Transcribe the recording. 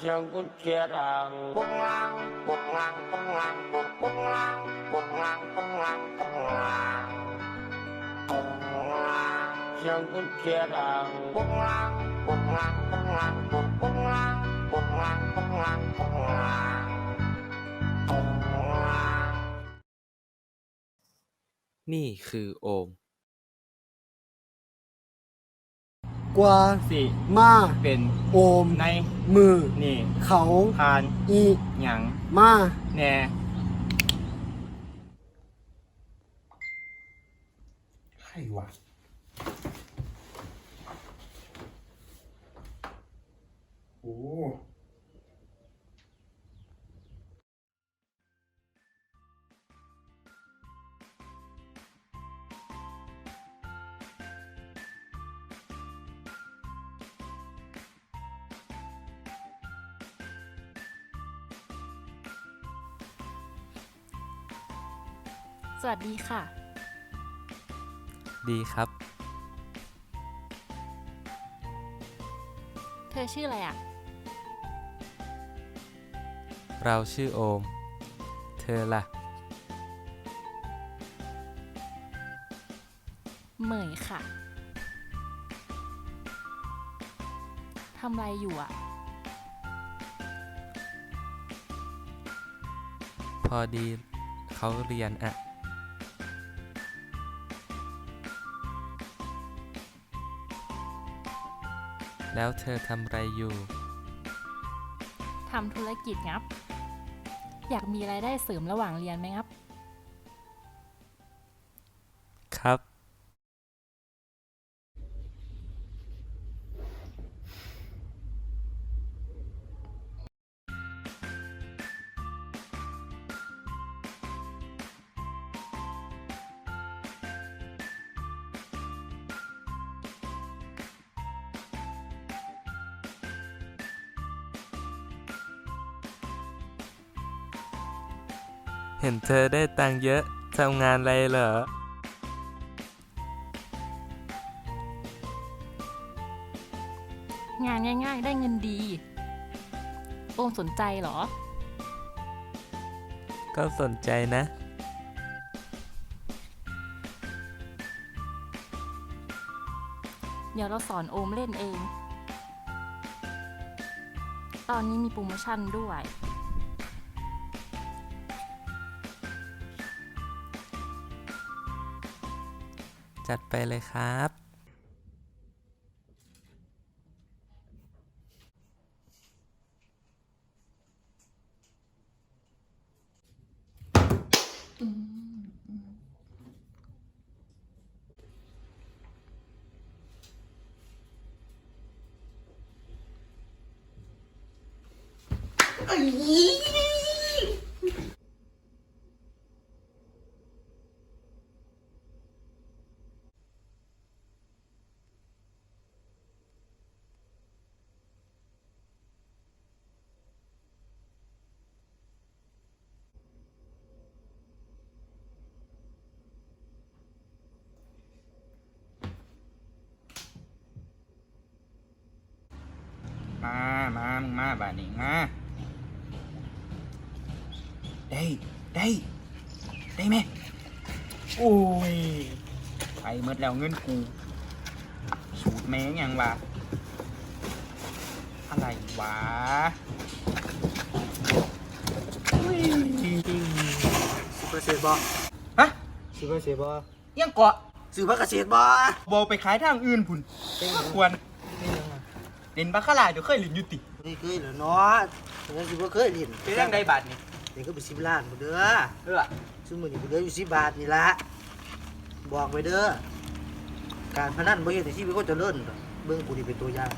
เสียงกุญแจดังปุ้งลังปุ้งลังปุ้งลังปุ้งปุ้งลังปุ้งลังปุ้งลังปุ้งลังปุ้งลังเสียงกุญแจดังปุ้งลังปุ้งลังปุ้งลังปุ้งปุ้งลังปุ้งลังปุ้งลังปุ้งลังปุ้งลังนี่คือโอม กว่าสิมาเป็นโอมในมือ นี่เขาทานอีหยังมาแหน่ใครวะโอ้ สวัสดีค่ะ ดีครับ เธอชื่ออะไรอะ เราชื่อโอม เธอล่ะ เหมยค่ะทำอะไรอยู่อะ พอดีเขาเรียนอะ แล้วเธอทำไรอยู่ ทำธุรกิจงับ อยากมีรายได้เสริมระหว่างเรียนไหมครับ เห็นเธอได้ตังค์เยอะทำงานอะไรเหรอ งานง่าย ๆ ได้เงินดี โอมสนใจเหรอ ก็สนใจนะ เดี๋ยวเราสอนโอมเล่นเอง ตอนนี้มีโปรโมชั่นด้วย จัดไปเลยครับ มามามึงมาบาดนี้มา ได้ได้ ได้ไหมโอ้ย ไปเมดแล้วเงินกู สูตรแม่งยังวะ อะไรวะอุ้ยสิบเปอร์เซ็นต์บ่ฮะสิบเปอร์เซ็นต์บ่ยังเกาะซื้อพักเกษตรบ่บอไปขายทางอื่นพุ่นควร เล่นบาคาร่าจะเคยเล่นอยุตินี่เคยเหรอเนาะฉันสิบ่เคยเล่นเป็นยังไงบาทนี่เด็กก็ไปสิบล้านบ่เด้อเออซึ่งมื้อนี้บ่เหลืออยู่10บาทนี่ละบอกไว้เด้อการพนันบ่เฮ็ดให้ชีวิตคนเจริญดอกเบิ่งกูนี่เป็นตัวอย่าง